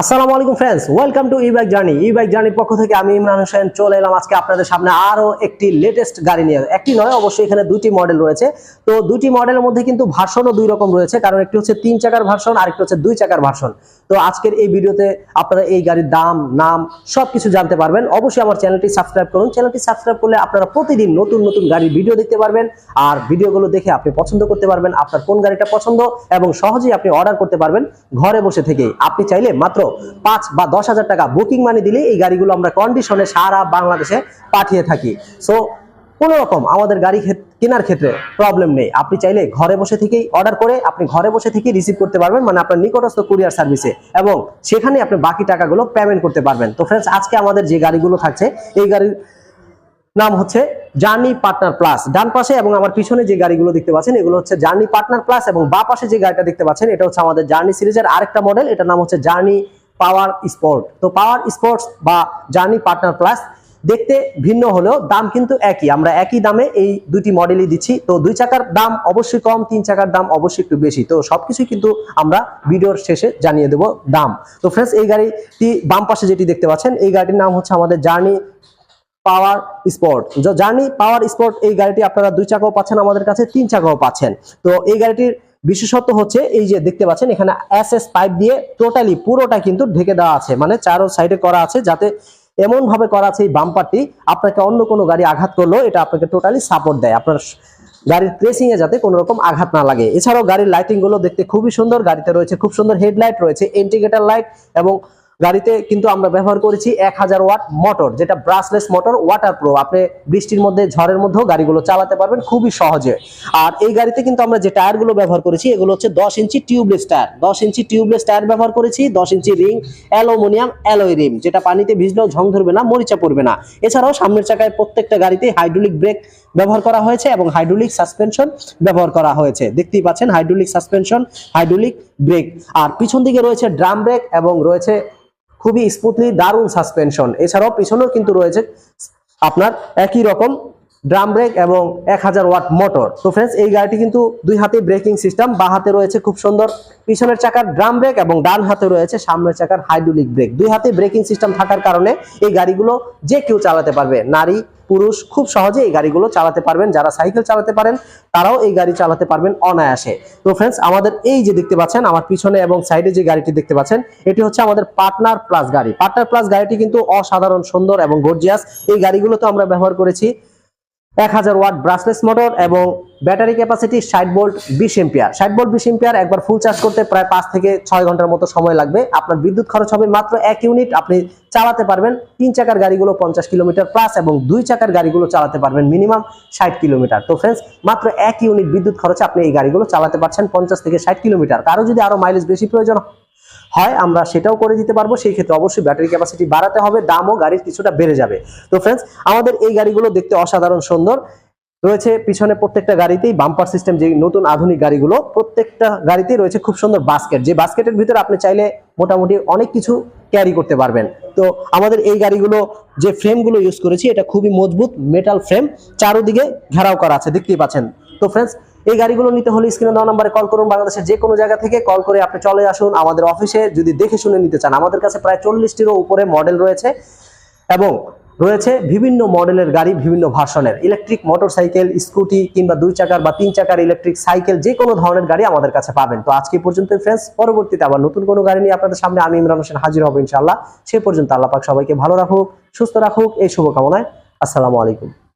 আসসালামু আলাইকুম friends welcome to e bike journey e bike জার্নির পক্ষ থেকে আমি ইমরান হোসেন চলে এলাম আজকে আপনাদের সামনে আরও একটি লেটেস্ট গাড়ি নিয়ে। একটি নয়, অবশ্যই এখানে দুটি মডেল রয়েছে। তো দুটি মডেলের মধ্যে কিন্তু ভার্সনও দুই রকম রয়েছে, কারণ একটি হচ্ছে তিন চাকার ভার্সন আর একটি হচ্ছে দুই চাকার ভার্সন তো আজকের এই ভিডিওতে আপনারা এই গাড়ির দাম, নাম, সবকিছু জানতে পারবেন। অবশ্যই আমার চ্যানেলটি সাবস্ক্রাইব করুন। চ্যানেলটি সাবস্ক্রাইব করলে আপনারা প্রতিদিন নতুন নতুন গাড়ির ভিডিও দেখতে পারবেন। আর ভিডিওগুলো দেখে আপনি পছন্দ করতে পারবেন আপনার কোন গাড়িটা পছন্দ এবং সহজেই আপনি অর্ডার করতে পারবেন ঘরে বসে থেকেই। আপনি চাইলে মাত্র পাঁচ বা দশ হাজার টাকা বুকিং মানি দিলে এই গাড়িগুলো আমরা কন্ডিশনে সারা বাংলাদেশে পাঠিয়ে থাকি। সো কোনো রকম আমাদের গাড়ি কেনার ক্ষেত্রে প্রবলেম নেই। আপনি চাইলে ঘরে বসে থেকেই অর্ডার করে আপনি ঘরে বসে থেকেই রিসিভ করতে পারবেন মানে আপনার নিকটস্থ কুরিয়ার সার্ভিসে এবং সেখানে আপনি বাকি টাকাগুলো পেমেন্ট করতে পারবেন। তো ফ্রেন্ডস আজকে আমাদের যে গাড়িগুলো থাকছে, এই গাড়ির নাম হচ্ছে জার্নি পার্টনার প্লাস ডান পাশে এবং আমার পিছনে যে গাড়িগুলো দেখতে পাচ্ছেন, এগুলো হচ্ছে জার্নি পার্টনার প্লাস এবং বা পাশে যে গাড়িটা দেখতে পাচ্ছেন, এটা হচ্ছে আমাদের জার্নি সিরিজের আরেকটা মডেল এটার নাম হচ্ছে জার্নি পাওয়ার স্পোর্ট। তো পাওয়ার স্পোর্টস বা জার্নি পার্টনার প্লাস দেখতে ভিন্ন হলেও দাম কিন্তু একই। আমরা একই দামে এই দুটি মডেলই দিচ্ছি। তো দুই চাকার দাম অবশ্যই কম, তিন চাকার দাম অবশ্যই একটু বেশি। তো সবকিছুই কিন্তু আমরা ভিডিওর শেষে জানিয়ে দেব দাম। তো ফ্রেন্ডস এই গাড়িটি বাম পাশে যেটি দেখতে পাচ্ছেন, এই গাড়িটির নাম হচ্ছে আমাদের journey power sport. Journey power sport এই গাড়িটি আপনারা দুই চাকাও পাচ্ছেন, আমাদের কাছে তিন চাকাও পাচ্ছেন। তো এই গাড়িটির বিশেষত্ব হচ্ছে এই যে দেখতে পাচ্ছেন, এখানে এস এস পাইপ দিয়ে টোটালি পুরোটা কিন্তু ঢেকে দেওয়া আছে। মানে চারো সাইডে করা আছে যাতে এমন ভাবে করা আছে এই বাম্পারটি আপনাকে অন্য কোনো গাড়ি আঘাত করল এটা আপনাকে টোটালি সাপোর্ট দেয়। আপনার গাড়ির প্রেসিংয়ে যাতে কোনো রকম আঘাত না লাগে। এছাড়াও গাড়ির লাইটিংগুলো দেখতে খুবই সুন্দর, গাড়িতে রয়েছে খুব সুন্দর হেডলাইট রয়েছে ইন্ডিকেটার লাইট এবং গাড়িতে কিন্তু আমরা ব্যবহার করেছি এক হাজার ওয়াট মোটর, যেটা ব্রাসলেস মোটর ওয়াটার প্রুফ আপনি বৃষ্টির মধ্যে, ঝড়ের মধ্যেও গাড়িগুলো চালাতে পারবেন খুবই সহজে। আর এই গাড়িতে কিন্তু আমরা যে টায়ারগুলো ব্যবহার করেছি, এগুলো হচ্ছে দশ ইঞ্চি টিউবলেস টায়ার। দশ ইঞ্চি টিউবলেস টায়ার ব্যবহার করেছি, দশ inch ring, aluminium alloy rim যেটা পানিতে ভিজলেও ঝং ধরবে না, মরিচা পড়বে না। এছাড়াও সামনের চাকায় প্রত্যেকটা গাড়িতে হাইড্রোলিক ব্রেক ব্যবহার করা হয়েছে এবং হাইড্রোলিক সাসপেনশন ব্যবহার করা হয়েছে। দেখতেই পাচ্ছেন হাইড্রোলিক সাসপেনশন হাইড্রোলিক ব্রেক আর পিছন দিকে রয়েছে ড্রাম ব্রেক এবং রয়েছে খুবই স্মুথলি দারুণ সাসপেনশন এছাড়াও পিছনেও কিন্তু রয়েছে আপনার একই রকম ড্রাম ব্রেক এবং এক হাজার ওয়াট মোটর তো ফ্রেন্ডস এই গাড়িটি কিন্তু দুই হাতে ব্রেকিং সিস্টেম বা হাতে রয়েছে খুব সুন্দর। পিছনের চাকার ড্রাম ব্রেক এবং ডান হাতে রয়েছে সামনের চাকার হাইড্রোলিক ব্রেক দুই হাতে ব্রেকিং সিস্টেম থাকার কারণে এই গাড়িগুলো যে কেউ চালাতে পারবে। নারী, পুরুষ, খুব সহজে এই গাড়িগুলো চালাতে পারবেন। যারা সাইকেল চালাতে পারেন, তারাও এই গাড়ি চালাতে পারবেন অনায়াসে। তো ফ্রেন্ডস আমাদের এই যে দেখতে পাচ্ছেন, আমার পিছনে এবং সাইডে যে গাড়িটি দেখতে পাচ্ছেন, এটি হচ্ছে আমাদের পার্টনার প্লাস গাড়ি। পার্টনার প্লাস গাড়িটি কিন্তু অসাধারণ সুন্দর এবং গর্জিয়াস এই গাড়িগুলো তো আমরা ব্যবহার করেছি এক হাজার ওয়াট ব্রাসলেস মোটর এবং ব্যাটারি ক্যাপাসিটি ষাট ভোল্ট বিশ এম্পিয়ার ষাট ভোল্ট বিশ এম্পিয়ার একবার ফুল চার্জ করতে প্রায় পাঁচ থেকে ছয় ঘণ্টার মতো সময় লাগবে। আপনার বিদ্যুৎ খরচ হবে মাত্র এক ইউনিট আপনি চালাতে পারবেন তিন চাকার গাড়িগুলো পঞ্চাশ কিলোমিটার প্লাস এবং দুই চাকার গাড়িগুলো চালাতে পারবেন মিনিমাম ষাট কিলোমিটার। তো ফ্রেন্ডস মাত্র এক ইউনিট বিদ্যুৎ খরচে আপনি এই গাড়িগুলো চালাতে পারছেন পঞ্চাশ থেকে ষাট কিলোমিটার। কারও যদি আরও মাইলেজ বেশি প্রয়োজন হয় আমরা সেটাও করে দিতে পারব, সেই ক্ষেত্রে অবশ্যই ব্যাটারি ক্যাপাসিটি বাড়াতে হবে, দামও গাড়ির কিছুটা বেড়ে যাবে। তো ফ্রেন্ডস আমাদের এই গাড়িগুলো দেখতে অসাধারণ সুন্দর। রয়েছে পিছনে প্রত্যেকটা গাড়িতেই বাম্পার সিস্টেম যে নতুন আধুনিক গাড়িগুলো, প্রত্যেকটা গাড়িতেই রয়েছে খুব সুন্দর বাস্কেট যে বাস্কেটের ভিতরে আপনি চাইলে মোটামুটি অনেক কিছু ক্যারি করতে পারবেন। তো আমাদের এই গাড়িগুলো যে ফ্রেমগুলো ইউজ করেছি, এটা খুবই মজবুত মেটাল ফ্রেম চারোদিকে ঘেরাও করা আছে, দেখতেই পাচ্ছেন। তো ফ্রেন্ডস এই গাড়িগুলো নিতে হলে স্ক্রিনে দেওয়া নাম্বারে কল করুন। বাংলাদেশের যে কোনো জায়গা থেকে কল করে আপনি চলে আসুন আমাদের অফিসে যদি দেখে শুনে নিতে চান, আমাদের কাছে প্রায় চল্লিশটিরও উপরে মডেল রয়েছে এবং রয়েছে বিভিন্ন মডেলের গাড়ি, বিভিন্ন ভার্সনের ইলেকট্রিক মোটরসাইকেল স্কুটি কিংবা দুই চাকার বা তিন চাকার ইলেকট্রিক সাইকেল যে কোনো ধরনের গাড়ি আমাদের কাছে পাবেন। তো আজকে পর্যন্ত ফ্রেন্ডস পরবর্তীতে আবার নতুন কোনো গাড়ি নিয়ে আপনাদের সামনে আমি ইমরান হোসেন হাজির হব ইনশাল্লাহ সে পর্যন্ত আল্লাহ পাক সবাইকে ভালো রাখুক, সুস্থ রাখুক। এই শুভকামনায় আসসালামু আলাইকুম।